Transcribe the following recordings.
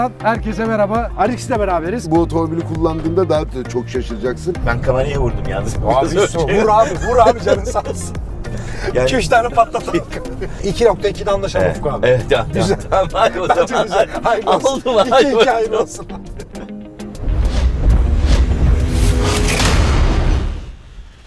Ibiza'dan herkese merhaba. Arix'le beraberiz. Bu otomobili kullandığında daha da çok şaşıracaksın. Ben kameraya vurdum yalnız. Abi vur abi vur abi canın sağ olsun. Yani- 2-3 tane patlatalım. 2.2'de anlaşalım Evet, Ufuk abi. evet tamam. Güzel. Tamam hadi o Bence zaman. güzel. Hayırlı olsun. Oldu? İki Hadi iki hayırlı olsun.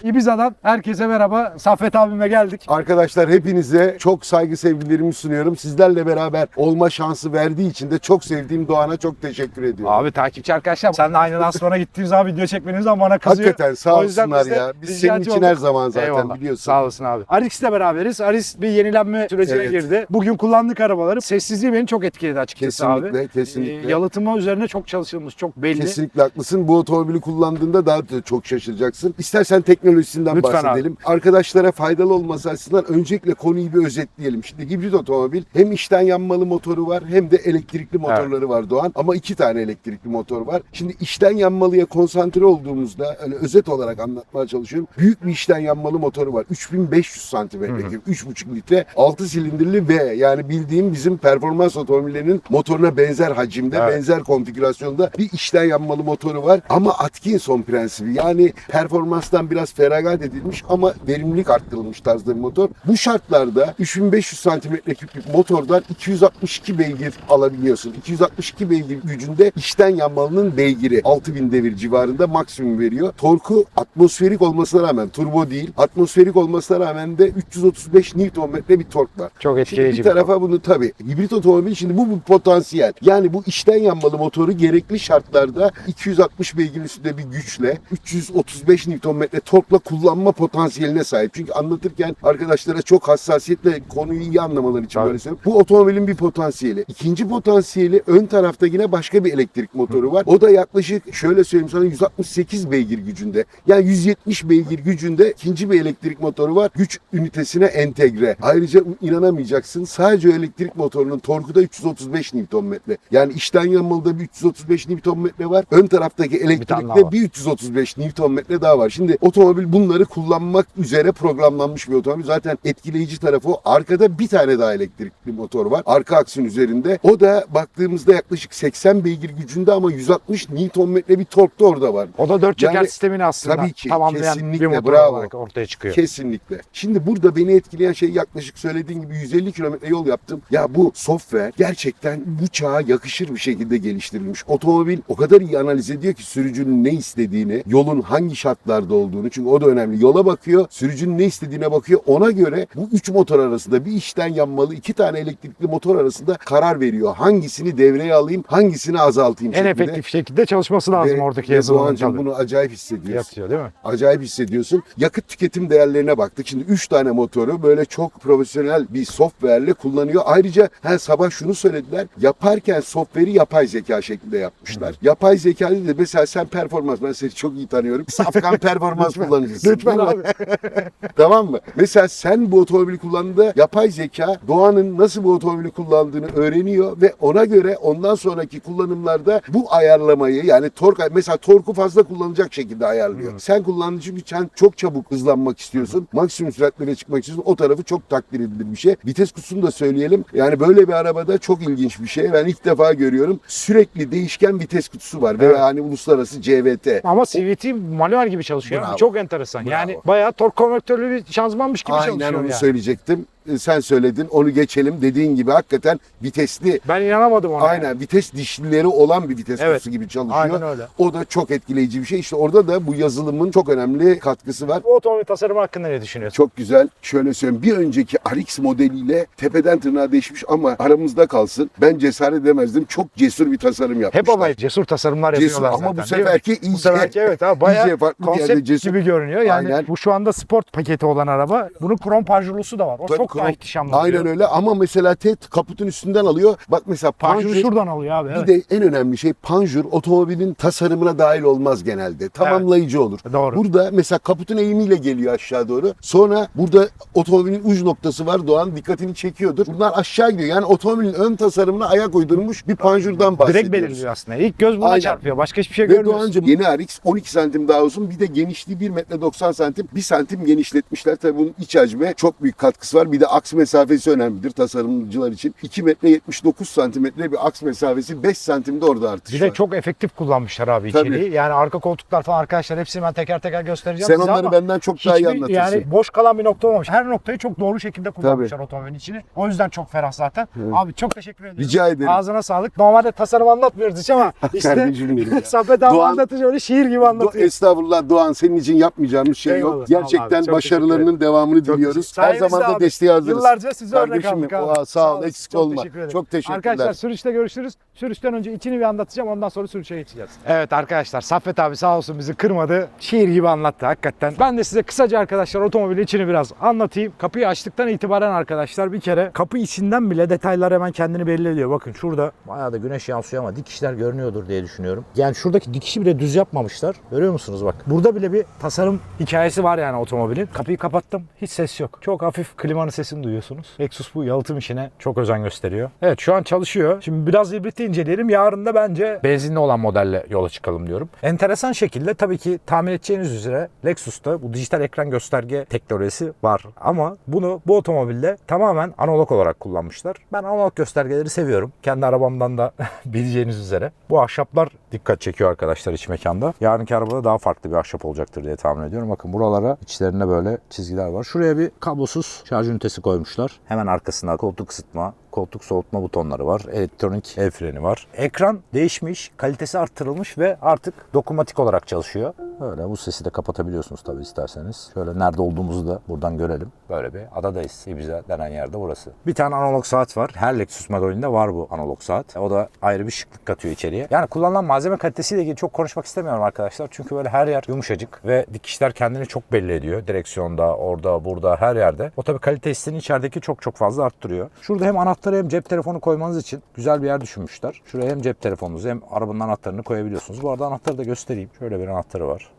Ibiza'dan herkese merhaba. Saffet abime geldik. Arkadaşlar hepinize çok saygı sevgilerimi sunuyorum. Sizlerle beraber olma şansı verdiği için de çok sevdiğim Doğan'a çok teşekkür ediyorum. Abi takipçi arkadaşlar seninle aynı lansmana gittiğimiz zaman video çekmenizden bana kızıyor. Hakikaten sağ O yüzden olsunlar biz de ya. Biz senin için olduk. her zaman zaten Eyvallah. biliyorsun. Sağ olasın abi. Arix'le beraberiz. Arix bir yenilenme sürecine Evet. girdi. Bugün kullandık arabaları. Sessizliği beni çok etkiledi açıkçası abi. Kesinlikle, kesinlikle. Ee, yalıtma üzerine çok çalışılmış, çok belli. Kesinlikle haklısın. Bu otomobili kullandığında daha da çok şaşıracaksın. İstersen teknolojisinden Lütfen abi. bahsedelim. Arkadaşlara faydalı olması açısından öncelikle konuyu bir özetleyelim. Şimdi hibrit otomobil hem içten yanmalı motoru var hem de elektrikli motorları var Doğan. Ama iki tane elektrikli motor var. Şimdi içten yanmalıya konsantre olduğumuzda öyle özet olarak anlatmaya çalışıyorum. Büyük bir içten yanmalı motoru var. 3500 santimetre küp, 3,5 litre, 6 silindirli V. Yani bildiğim bizim performans otomobillerinin motoruna benzer hacimde, Evet. benzer konfigürasyonda bir içten yanmalı motoru var. Ama Atkinson prensibi yani performanstan biraz feragat edilmiş ama verimlilik arttırılmış tarzda bir motor. Bu şartlarda 3500 santimetre küplük motordan 262 beygir alabiliyorsun. 262 beygir gücünde içten yanmalının beygiri 6000 devir civarında maksimum veriyor. Torku atmosferik olmasına rağmen turbo değil, atmosferik olmasına rağmen de 335 Nm bir tork var. Çok Şimdi etkileyici. bir tarafa bunu tabii hibrit otomobil şimdi bu bir potansiyel. Yani bu içten yanmalı motoru gerekli şartlarda 260 beygir üstünde bir güçle 335 Nm torkla kullanma potansiyeline sahip. Çünkü anlatırken arkadaşlara çok hassasiyetle konuyu iyi anlamaları için böyle söylüyorum. Bu otomobilin bir potansiyeli. İkinci potansiyeli ön tarafta yine başka bir elektrik motoru var. O da yaklaşık şöyle söyleyeyim sana 168 beygir gücünde. Yani 170 beygir gücünde ikinci bir elektrik motoru var. Güç ünitesine entegre. Ayrıca inanamayacaksın. Sadece elektrik motorunun torku da 335 Nm. Yani içten yanmalıda bir 335 Nm var. Ön taraftaki elektrikte var. bir 335 Nm daha var. Şimdi otomobil bunları kullanmak üzere programlanmış bir otomobil. Zaten etkileyici tarafı o. Arkada bir tane daha elektrikli motor var. Arka aksın üzerinde. O da baktığımızda yaklaşık 80 beygir gücünde ama 160 Nm bir tork da orada var. O da dört çeker Yani sistemini aslında tabii ki, tamamlayan bir kesinlikle, motor bravo. olarak ortaya çıkıyor. Kesinlikle. Şimdi burada beni etkileyen şey yaklaşık söylediğin gibi 150 kilometre yol yaptım. Ya bu software gerçekten bu çağa yakışır bir şekilde geliştirilmiş. Otomobil o kadar iyi analiz ediyor ki sürücünün ne istediğini, yolun hangi şartlarda olduğunu. Çünkü o da önemli. Yola bakıyor, sürücünün ne istediğine bakıyor. Ona göre bu üç motor arasında bir içten yanmalı iki tane elektrikli motor arasında karar veriyor. Hangisini devreye alayım, hangisini azaltayım En şeklinde. efektif şekilde çalışması lazım Ve- oradaki yazılımın Doğancığım bunu acayip hissediyorsun Yatıyor değil mi? acayip hissediyorsun. Yakıt tüketim değerlerine baktık. Şimdi 3 tane motoru böyle çok profesyonel bir software'le kullanıyor. Ayrıca her sabah şunu söylediler. Yaparken software'i yapay zeka şeklinde yapmışlar. Yapay zeka dedi mesela sen performans ben seni çok iyi tanıyorum. Safkan performans Lütfen. kullanıcısın. Lütfen abi. tamam mı? Mesela sen bu otomobili kullandığında yapay zeka Doğan'ın nasıl bu otomobili kullandığını öğreniyor ve ona göre ondan sonraki kullanımlarda bu ayarlamayı yani tork mesela torku fazla kullanacak şekilde ayarlıyor. Sen kullandığın çünkü sen çok çabuk hızlanmak istiyorsun. Maksimum süratlere çıkmak istiyorsun. O tarafı çok takdir edilir bir şey. Vites kutusunu da söyleyelim. Yani böyle bir arabada çok ilginç bir şey. Ben ilk defa görüyorum. Sürekli değişken vites kutusu var ve Evet. hani uluslararası CVT. Ama CVT manuel gibi çalışıyor. Bravo. Çok enteresan. Bravo. Yani bayağı tork konvektörlü bir şanzımanmış gibi Aynen çalışıyor onu yani. söyleyecektim. E, Sen söyledin. Onu geçelim. Dediğin gibi hakikaten vitesli Ben inanamadım ona. Aynen vites dişlileri olan bir vites Evet. kutusu gibi çalışıyor. Aynen öyle. O da çok etkileyici bir şey. İşte orada da bu yazılımın çok önemli katkısı var. Bu otomobil tasarımı hakkında ne düşünüyorsun? Çok güzel. Şöyle söyleyeyim. Bir önceki RX modeliyle tepeden tırnağa değişmiş ama aramızda kalsın. Ben cesaret edemezdim. Çok cesur bir tasarım yapmışlar. Hep ama cesur tasarımlar Cesur yapıyorlar ama zaten. bu değil mi? seferki iyice, Bu seferki evet ha bayağı iyice farklı bir yerde konsept cesur. gibi görünüyor. Yani Aynen. bu şu anda sport paketi olan araba. Bunun krom panjurlusu da var. O Tabii çok krom- ihtişamlı. Aynen öyle ama mesela TED kaputun üstünden alıyor. Bak mesela Panjuru panjur, şuradan alıyor abi. Evet. Bir de en önemli şey panjur otomobilin tasarımına dahil olmaz genelde. Tamamlayıcı olur. Doğru. Burada mesela kaputun eğimiyle geliyor aşağı doğru. Sonra burada otomobilin uç noktası var. Doğan dikkatini çekiyordur. Bunlar aşağı gidiyor. Yani otomobilin ön tasarımına ayak uydurmuş bir panjurdan bahsediyoruz. Direkt belirliyor aslında. İlk göz buna Aynen. çarpıyor. Başka hiçbir şey Ve görmüyorsun. Yeni RX 12 santim daha uzun. Bir de genişliği 1 metre 90 santim. 1 santim genişletmişler. Tabii bunun iç hacme çok büyük katkısı var. Bir de aks mesafesi önemlidir tasarımcılar için. 2 metre 79 santimetre bir aks mesafesi 5 santimde orada artış Bir de var. çok efektif kullanmışlar abi Tabii. içeriği. Yani arka koltuklar falan arkadaşlar hepsini ben teker teker göstereceğim Sen size onları ama benden çok daha iyi hiçbir anlatırsın. Yani boş kalan bir nokta olmamış. Her noktayı çok doğru şekilde kullanmışlar otomobilin içini. O yüzden çok ferah zaten. Abi çok teşekkür ederim. Rica ederim. Ağzına sağlık. Normalde tasarım anlatmıyoruz hiç ama işte Kardeşim benim ya. Saffet abi Doğan- anlatınca öyle şiir gibi Do- anlatıyor. Estağfurullah Doğan senin için yapmayacağımız şey Eyvallah, yok. sağ ol abi, Gerçekten çok başarılarının devamını diliyoruz. teşekkür- Her Sayenizde zaman da abi. desteğe hazırız. Yıllarca size örnek Kardeşim aldık abi. Aa, sağ ol olasın, eksik çok olma. teşekkür ederim. Çok teşekkürler. Arkadaşlar sürüşte görüşürüz. Sürüşten önce içini bir anlatacağım ondan sonra sürüşe geçeceğiz. Evet arkadaşlar Saffet abi sağ olsun bizi kırmadı. Şiir gibi anlattı hakikaten. Ben de size kısaca arkadaşlar otomobilin içini biraz anlatayım. Kapıyı açtıktan itibaren arkadaşlar bir kere kapı içinden bile detaylar hemen kendini belli ediyor. Bakın şurada bayağı da güneş yansıyor ama dikişler görünüyordur diye düşünüyorum. Yani şuradaki dikişi bile düz yapmamışlar. Görüyor musunuz bak. Burada bile bir tasarım hikayesi var yani otomobilin. Kapıyı kapattım. Hiç ses yok. Çok hafif klimanın sesini duyuyorsunuz. Lexus bu yalıtım işine çok özen gösteriyor. Evet şu an çalışıyor. Şimdi biraz hibriti inceleyelim. Yarın da bence benzinli olan modelle yola çıkalım diyorum. Enteresan şekilde tabii ki tahmin edeceğiniz üzere Lexus'ta bu dijital ekran gösterge teknolojisi var. Ama bunu bu otomobilde tamamen analog olarak kullanmışlar. Ben analog göstergeleri seviyorum. Kendi arabamdan da bileceğiniz üzere. Bu ahşaplar dikkat çekiyor arkadaşlar iç mekanda. Yarınki arabada daha farklı bir ahşap olacaktır diye tahmin ediyorum. Bakın buralara içlerinde böyle çizgiler var. Şuraya bir kablosuz şarj ünitesi koymuşlar. Hemen arkasında koltuk ısıtma, koltuk soğutma butonları var. Elektronik el freni var. Ekran değişmiş, kalitesi arttırılmış ve artık dokunmatik olarak çalışıyor. Böyle bu sesi de kapatabiliyorsunuz tabii isterseniz. Şöyle nerede olduğumuzu da buradan görelim. Böyle bir adadayız. Ibiza denen yerde burası. Bir tane analog saat var. Her Lexus modelinde var bu analog saat. O da ayrı bir şıklık katıyor içeriye. Yani kullanılan malzeme kalitesiyle ilgili çok konuşmak istemiyorum arkadaşlar. Çünkü böyle her yer yumuşacık ve dikişler kendini çok belli ediyor. Direksiyonda, orada, burada, her yerde. O tabii kalite hissini içerideki çok çok fazla arttırıyor. Şurada hem anahtarı hem cep telefonu koymanız için güzel bir yer düşünmüşler. Şuraya hem cep telefonunuzu hem arabanın anahtarını koyabiliyorsunuz. Bu arada anahtarı da göstereyim. Şöyle bir anahtarı var.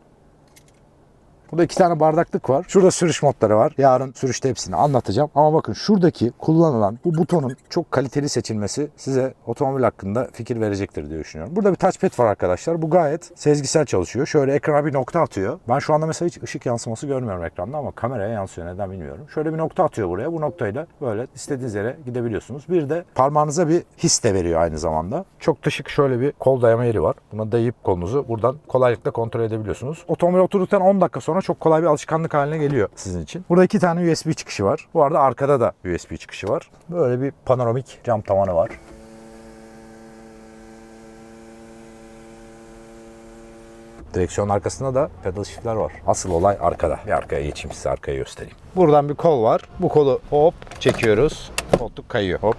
Burada iki tane bardaklık var. Şurada sürüş modları var. Yarın sürüşte hepsini anlatacağım. Ama bakın şuradaki kullanılan bu butonun çok kaliteli seçilmesi size otomobil hakkında fikir verecektir diye düşünüyorum. Burada bir touchpad var arkadaşlar. Bu gayet sezgisel çalışıyor. Şöyle ekrana bir nokta atıyor. Ben şu anda mesela hiç ışık yansıması görmüyorum ekranda ama kameraya yansıyor. Neden bilmiyorum. Şöyle bir nokta atıyor buraya. Bu noktayla böyle istediğiniz yere gidebiliyorsunuz. Bir de parmağınıza bir his de veriyor aynı zamanda. Çok da şık şöyle bir kol dayama yeri var. Buna dayayıp kolunuzu buradan kolaylıkla kontrol edebiliyorsunuz. Otomobil oturduktan 10 dakika sonra çok kolay bir alışkanlık haline geliyor sizin için. Burada iki tane USB çıkışı var. Bu arada arkada da USB çıkışı var. Böyle bir panoramik cam tavanı var. Direksiyon arkasında da pedal shift'ler var. Asıl olay arkada. Bir arkaya geçeyim size arkayı göstereyim. Buradan bir kol var. Bu kolu hop çekiyoruz. Koltuk kayıyor. Hop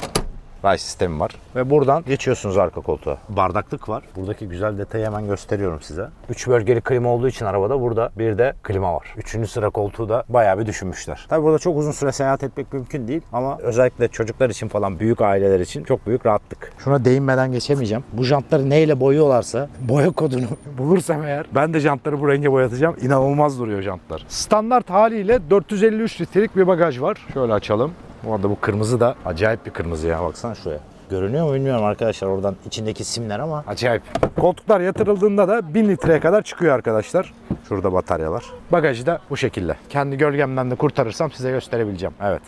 ray sistemi var. Ve buradan geçiyorsunuz arka koltuğa. Bardaklık var. Buradaki güzel detayı hemen gösteriyorum size. 3 bölgeli klima olduğu için arabada burada bir de klima var. Üçüncü sıra koltuğu da bayağı bir düşünmüşler. Tabi burada çok uzun süre seyahat etmek mümkün değil ama özellikle çocuklar için falan büyük aileler için çok büyük rahatlık. Şuna değinmeden geçemeyeceğim. Bu jantları neyle boyuyorlarsa boya kodunu bulursam eğer ben de jantları bu renge boyatacağım. İnanılmaz duruyor jantlar. Standart haliyle 453 litrelik bir bagaj var. Şöyle açalım. Bu arada bu kırmızı da acayip bir kırmızı ya. Baksana şuraya. Görünüyor mu bilmiyorum arkadaşlar oradan içindeki simler ama acayip. Koltuklar yatırıldığında da 1000 litreye kadar çıkıyor arkadaşlar. Şurada bataryalar. Bagajı da bu şekilde. Kendi gölgemden de kurtarırsam size gösterebileceğim. Evet.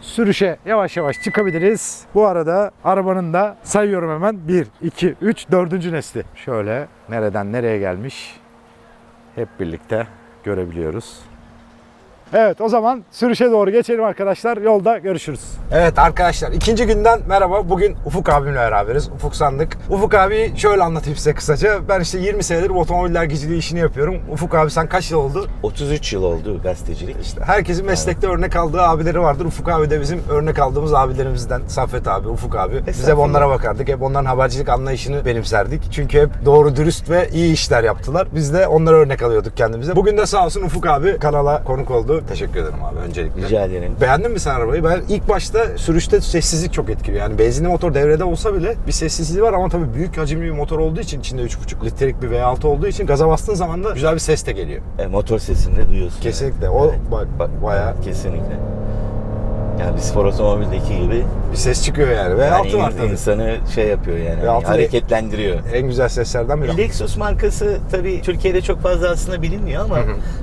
Sürüşe yavaş yavaş çıkabiliriz. Bu arada arabanın da sayıyorum hemen 1, 2, 3, 4. nesli. Şöyle nereden nereye gelmiş hep birlikte görebiliyoruz. Evet o zaman sürüşe doğru geçelim arkadaşlar. Yolda görüşürüz. Evet arkadaşlar ikinci günden merhaba. Bugün Ufuk abimle beraberiz. Ufuk Sandık. Ufuk abi şöyle anlatayım size kısaca. Ben işte 20 senedir otomobil dergiciliği işini yapıyorum. Ufuk abi sen kaç yıl oldu? 33 yıl oldu gazetecilik. İşte herkesin meslekte örnek aldığı abileri vardır. Ufuk abi de bizim örnek aldığımız abilerimizden. Saffet abi, Ufuk abi. Biz hep onlara bakardık. Hep onların habercilik anlayışını benimserdik. Çünkü hep doğru, dürüst ve iyi işler yaptılar. Biz de onlara örnek alıyorduk kendimize. Bugün de sağ olsun Ufuk abi kanala konuk oldu. Teşekkür ederim abi öncelikle. Rica ederim. Beğendin mi sen arabayı? Ben ilk başta sürüşte sessizlik çok etkiliyor. Yani benzinli motor devrede olsa bile bir sessizliği var ama tabii büyük hacimli bir motor olduğu için içinde 3.5 litrelik bir V6 olduğu için gaza bastığın zaman da güzel bir ses de geliyor. E, motor sesini de duyuyorsun. Kesinlikle. O Evet. bak, bak bayağı Kesinlikle. Yani bir spor otomobildeki gibi Bir ses çıkıyor yani. yani V6 var tabii. insanı şey yapıyor yani V6 hareketlendiriyor. En güzel seslerden biri. Lexus markası tabii Türkiye'de çok fazla aslında bilinmiyor ama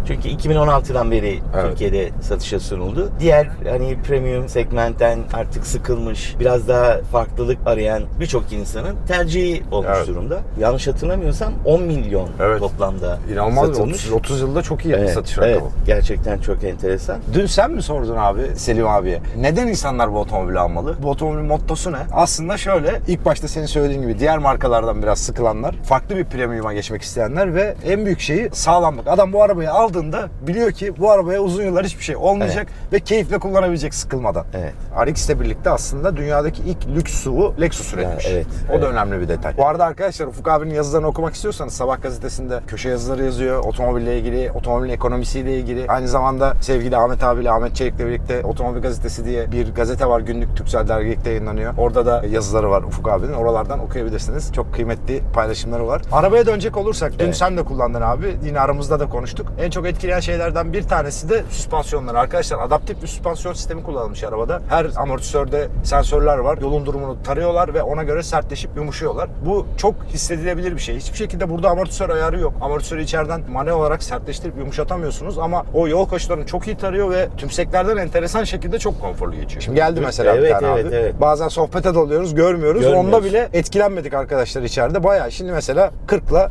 çünkü 2016'dan beri Evet. Türkiye'de satışa sunuldu. Diğer hani premium segmentten artık sıkılmış, biraz daha farklılık arayan birçok insanın tercihi olmuş Evet. durumda. Yanlış hatırlamıyorsam 10 milyon Evet. toplamda İnanılmaz satılmış. 30, 30 yılda çok iyi Evet, satış evet, rakamı. gerçekten çok enteresan. Dün sen mi sordun abi Selim abiye? Neden insanlar bu otomobili almalı? Bu otomobilin mottosu ne? Aslında şöyle ilk başta senin söylediğin gibi diğer markalardan biraz sıkılanlar, farklı bir premium'a geçmek isteyenler ve en büyük şeyi sağlamlık. Adam bu arabayı aldığında biliyor ki bu arabaya uzun yıllar hiçbir şey olmayacak ve keyifle kullanabilecek sıkılmadan. Evet. RX ile birlikte aslında dünyadaki ilk lüks SUV'u Lexus üretmiş. evet, o evet. da önemli bir detay. Bu arada arkadaşlar Ufuk abinin yazılarını okumak istiyorsanız Sabah gazetesinde köşe yazıları yazıyor. Otomobille ilgili, otomobilin ekonomisiyle ilgili. Aynı zamanda sevgili Ahmet abiyle Ahmet Çelik'le birlikte Otomobil Gazetesi diye bir gazete var. Günlük Türksel dergilikte yayınlanıyor. Orada da yazıları var Ufuk abinin. Oralardan okuyabilirsiniz. Çok kıymetli paylaşımları var. Arabaya dönecek olursak dün Evet. sen de kullandın abi. Yine aramızda da konuştuk. En çok etkileyen şeylerden bir tanesi de süspansiyonlar. Arkadaşlar adaptif bir süspansiyon sistemi kullanılmış arabada. Her amortisörde sensörler var. Yolun durumunu tarıyorlar ve ona göre sertleşip yumuşuyorlar. Bu çok hissedilebilir bir şey. Hiçbir şekilde burada amortisör ayarı yok. Amortisörü içeriden manuel olarak sertleştirip yumuşatamıyorsunuz ama o yol koşullarını çok iyi tarıyor ve tümseklerden enteresan şekilde çok konforlu geçiyor. Şimdi geldi mesela bir Evet, tane evet, abi. evet. Bazen sohbete dalıyoruz, görmüyoruz. Görmüyoruz. Onda bile etkilenmedik arkadaşlar içeride. Bayağı şimdi mesela 40'la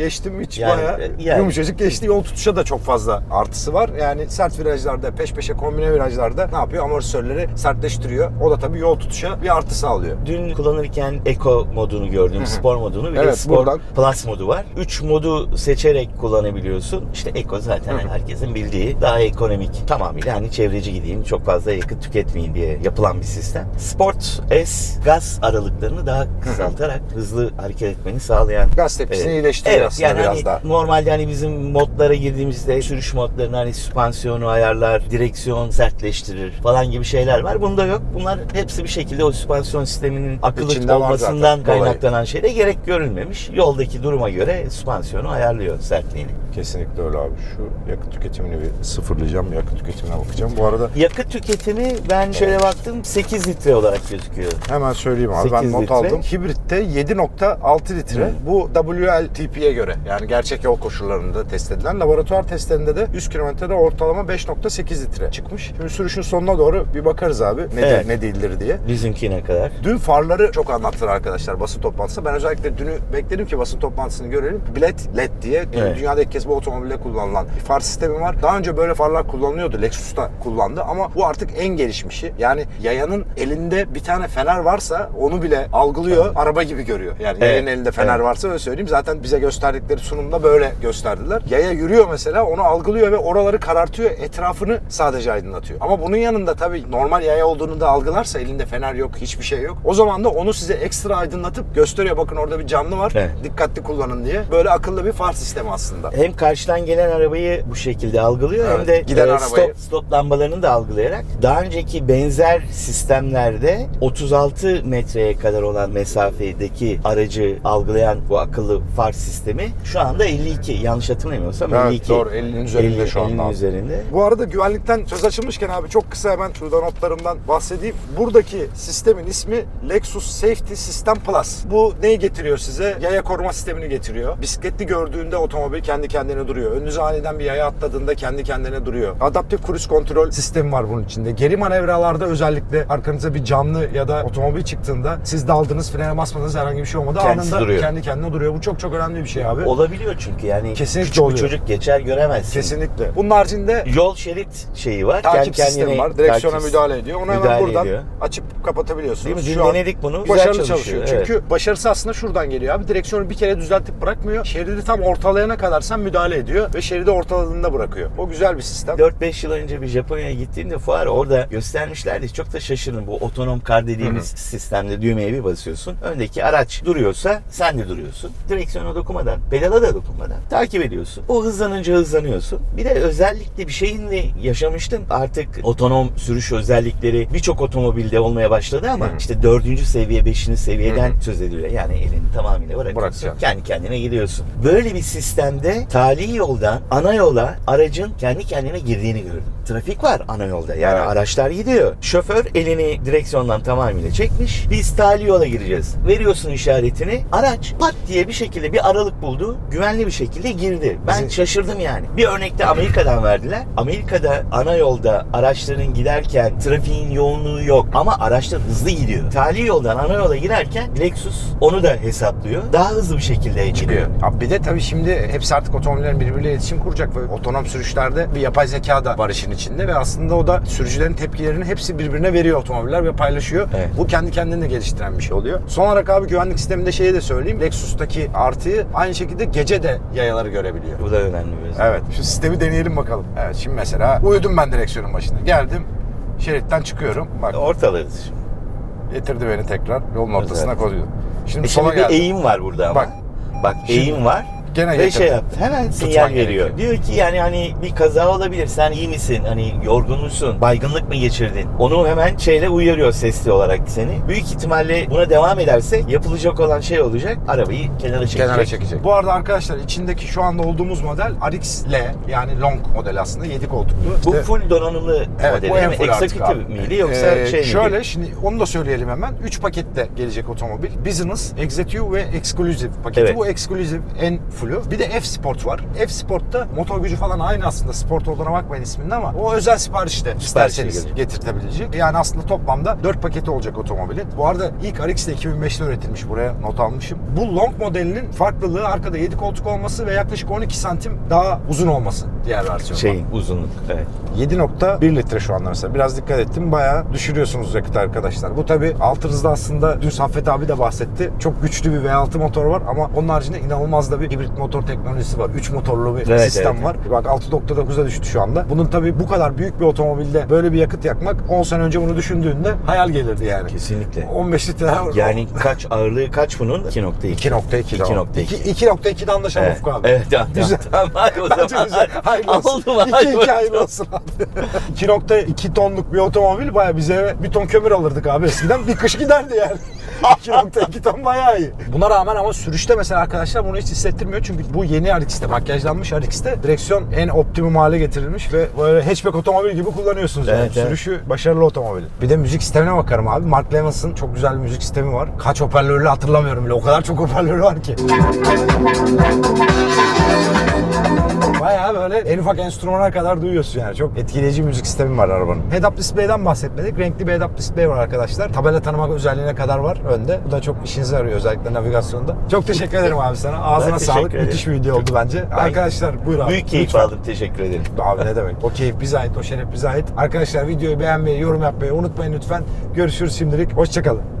geçtim hiç Yani, bayağı yani. yumuşacık geçti. Yol tutuşa da çok fazla artısı var. Yani sert virajlarda, peş peşe kombine virajlarda ne yapıyor? Amortisörleri sertleştiriyor. O da tabii yol tutuşa bir artı sağlıyor. Dün kullanırken Eco modunu gördüm, spor modunu. Bir de Evet, Spor buradan. Plus modu var. 3 modu seçerek kullanabiliyorsun. İşte Eco zaten herkesin bildiği daha ekonomik. Tamamıyla hani çevreci gideyim, çok fazla yakıt tüketmeyin diye yapılan bir sistem. Sport S gaz aralıklarını daha kısaltarak hızlı hareket etmeni sağlayan Gaz tepkisini Evet. iyileştiriyor Evet aslında yani biraz hani daha. normalde hani bizim modlara girdiğimizde sürüş modlarını hani süspansiyonu ayarlar, direksiyon sertleştirir falan gibi şeyler var. Bunda yok. Bunlar hepsi bir şekilde o süspansiyon sisteminin akıllı İçinde var olmasından zaten, kaynaklanan şeyde gerek görülmemiş. Yoldaki duruma göre süspansiyonu ayarlıyor sertliğini. Kesinlikle öyle abi. Şu yakıt tüketimini bir sıfırlayacağım. Yakıt tüketimine bakacağım. Bu arada Yakıt tüketimi ben şöyle baktım 8 litre olarak gözüküyor. Hemen söyleyeyim abi. Ben 8 not litre. aldım. Hibritte 7.6 litre. Hı. Bu WLTP'ye göre yani gerçek yol koşullarında test edilen. Laboratuvar testlerinde de 100 kilometrede ortalama 5.8 litre çıkmış. Şimdi sürüşün sonuna doğru bir bakarız abi. Nedir Evet. ne değildir diye. Bizimkine kadar. Dün farları çok anlattılar arkadaşlar basın toplantısında. Ben özellikle dünü bekledim ki basın toplantısını görelim. Bled LED diye Evet. dünyada ilk kez bu otomobilde kullanılan bir far sistemi var. Daha önce böyle farlar kullanılıyordu. Lexus da kullandı ama bu artık en gelişmişi. Yani yayanın elinde bir tane fener varsa onu bile algılıyor. Araba gibi görüyor. Yani Evet. yayanın elinde fener Evet. varsa öyle söyleyeyim. Zaten bize gösterdikleri sunumda böyle gösterdiler. Yaya yürüyor mesela onu algılıyor ve oraları karartıyor. Etrafını sadece aydınlatıyor. Ama bunun yanında tabii normal yaya olduğunu da algılarsa elinde fener yok, hiçbir şey yok. O zaman da onu size ekstra aydınlatıp gösteriyor. Bakın orada bir canlı var. Evet. Dikkatli kullanın diye. Böyle akıllı bir far sistemi aslında. Hem karşıdan gelen arabayı bu şekilde algılıyor Evet, hem de giden e, arabayı. stop, stop lambalarını da algılayarak daha önceki benzer sistemlerde 36 metreye kadar olan mesafedeki aracı algılayan bu akıllı far sistemi şu anda 52 yanlış hatırlamıyorsam Evet, 52. doğru. 50'nin üzerinde şu anda 50'nin abi. üzerinde. Bu arada güvenlikten söz açılmışken abi çok kısa hemen şurada notlarımdan bahsedeyim. Buradaki sistemin ismi Lexus Safety System Plus. Bu neyi getiriyor size? Yaya koruma sistemini getiriyor. Bisikletli gördüğünde otomobil kendi kendine duruyor. Önünüze aniden bir yaya atladığında kendi kendine duruyor. Adaptif cruise kontrol sistemi var bunun içinde. Geri manevralarda özellikle arkanıza bir canlı ya da otomobil çıktığında siz daldınız frene basmadınız herhangi bir şey olmadı. Kendisi Anında duruyor. kendi kendine duruyor. Bu çok çok önemli bir şey abi. Olabiliyor çünkü yani Kesinlikle küçük bir çocuk geçer göremezsin. Kesinlikle. Bunun haricinde Yol şerit şeyi var. takip Kendi sistemi kendine var. Direksiyona takip- müdahale ediyor. Onu hemen müdahale buradan ediyor. açıp kapatabiliyorsunuz. Değil mi? Dün Şu an denedik bunu. Güzel Başarılı çalışıyor, çalışıyor. evet. Çünkü başarısı aslında şuradan geliyor abi. Direksiyonu bir kere düzeltip bırakmıyor. Şeridi tam ortalayana kadar sen müdahale ediyor ve şeridi ortaladığında bırakıyor. O güzel bir sistem. 4-5 yıl önce bir Japonya'ya gittiğimde fuar orada göstermişlerdi. Çok da şaşırdım. Bu otonom kar dediğimiz sistemde düğmeye bir basıyorsun. Öndeki araç duruyorsa sen de duruyorsun. Direksiyona dokunmadan pedala da dokunmadan takip ediyorsun. O hızlanınca hızlanıyorsun. Bir de özellikle bir şeyini yaşamıştım. Artık otonom sürüş özellikleri birçok otomobilde olmaya başladı ama işte dördüncü seviye, beşinci seviyeden söz ediliyor. Yani elini tamamıyla bırakıyorsun. Bırakacaksın. Kendi kendine gidiyorsun. Böyle bir sistemde tali yoldan ana yola aracın kendi kendine girdiğini gördüm. Trafik var ana yolda. Yani Evet. araçlar gidiyor. Şoför elini direksiyondan tamamıyla çekmiş. Biz tali yola gireceğiz. Veriyorsun işaretini. Araç pat diye bir şekilde bir aralık buldu. Güvenli bir şekilde girdi. Ben Bizim- şaşırdım yani. Bir örnekte Amerika'dan verdiler. Amerika'da ana yolda araçların giderken trafiğin yoğunluğu yok ama araçlar hızlı gidiyor. Tali yoldan ana yola girerken Lexus onu da hesaplıyor. Daha hızlı bir şekilde gidiyor. Abi bir de tabii şimdi hepsi artık otomobillerin birbiriyle iletişim kuracak ve otonom sürüşlerde bir yapay zeka da var işin içinde ve aslında o da sürücülerin tepkilerini hepsi birbirine veriyor otomobiller ve paylaşıyor. Evet. Bu kendi kendini de geliştiren bir şey oluyor. Son olarak abi güvenlik sisteminde şeyi de söyleyeyim. Lexus'taki artıyı aynı şekilde gece de yayaları görebiliyor. Bu da önemli bir özellik. Evet. Şu sistemi deneyelim bakalım. Evet şimdi mesela uyudum ben direksiyonun başında. Geldim. Şeritten çıkıyorum. Bak Ortalarız şimdi. getirdi beni tekrar yolun ortasına Evet. koydu. Şimdi E sola şimdi bir geldim. eğim var burada ama. Bak. Bak Şimdi eğim var. Gene Ve şey yaptı. Hemen sinyal veriyor. gerekiyor. Diyor ki yani hani bir kaza olabilir. Sen iyi misin? Hani yorgun musun? Baygınlık mı geçirdin? Onu hemen şeyle uyarıyor sesli olarak seni. Büyük ihtimalle buna devam ederse yapılacak olan şey olacak. Arabayı kenara çekecek. kenara çekecek. Bu arada arkadaşlar içindeki şu anda olduğumuz model RX-L yani long model aslında 7 koltuklu. Bu İşte- full donanımlı Evet modeli bu en full Executive miydi yoksa Ee, şey miydi? Şöyle şimdi onu da söyleyelim hemen. 3 pakette gelecek otomobil. Business, Executive ve Exclusive paketi. Evet. Bu Exclusive en full'ü. Bir de F Sport var. F Sport'ta motor gücü falan aynı aslında. Sport olduğuna bakmayın isminde ama o özel siparişte isterseniz gelecek. getirtebilecek. Yani aslında toplamda 4 paketi olacak otomobilin. Bu arada ilk RX de 2005'te üretilmiş. Buraya not almışım. Bu long modelinin farklılığı arkada 7 koltuk olması ve yaklaşık 12 santim daha uzun olması diğer versiyonda. Şeyin uzunluk. Evet. 7.1 litre şu anda mesela. Biraz dikkat ettim. Bayağı düşürüyorsunuz yakıtı arkadaşlar. Bu tabi alt hızda aslında dün Saffet abi de bahsetti. Çok güçlü bir V6 motor var ama onun haricinde inanılmaz da bir hibrit motor teknolojisi var. 3 motorlu bir Evet, sistem evet. var. Bak 6.9'a düştü şu anda. Bunun tabi bu kadar büyük bir otomobilde böyle bir yakıt yakmak 10 sene önce bunu düşündüğünde hayal gelirdi yani. Kesinlikle. 15 litre Yani kaç ağırlığı kaç bunun? 2.2. 2.2 tamam. 2.2. 2.2'de anlaşalım Evet, Ufuk abi. evet tamam, Güzel. tamam, o Bence zaman. güzel. Hayırlı olsun. Oldu mu? İki, Hadi iki hayırlı olsun abi. 2.2 tonluk bir otomobil baya bize bir ton kömür alırdık abi eskiden. Bir kış giderdi yani. 2.2 ton bayağı iyi. Buna rağmen ama sürüşte mesela arkadaşlar bunu hiç hissettirmiyor. Çünkü bu yeni RX'te, makyajlanmış RX'te direksiyon en optimum hale getirilmiş ve böyle hatchback otomobil gibi kullanıyorsunuz yani. Evet, evet. Sürüşü başarılı otomobil. Bir de müzik sistemine bakarım abi. Mark Levins'ın çok güzel bir müzik sistemi var. Kaç hoparlörlü hatırlamıyorum bile. O kadar çok hoparlörü var ki. Bayağı böyle en ufak enstrümana kadar duyuyorsun yani. Çok etkileyici müzik sistemi var arabanın. Head-up display'den bahsetmedik. Renkli bir head-up display var arkadaşlar. Tabela tanımak özelliğine kadar var önde. Bu da çok işinize yarıyor özellikle navigasyonda. Çok teşekkür ederim abi sana. Ağzına sağlık. ederim. Müthiş bir video oldu bence. Arkadaşlar buyur abi. Büyük keyif Lütfen. aldım. Teşekkür ederim. Abi ne demek? O keyif bize ait, o şeref bize ait. Arkadaşlar videoyu beğenmeyi, yorum yapmayı unutmayın lütfen. Görüşürüz şimdilik. Hoşçakalın.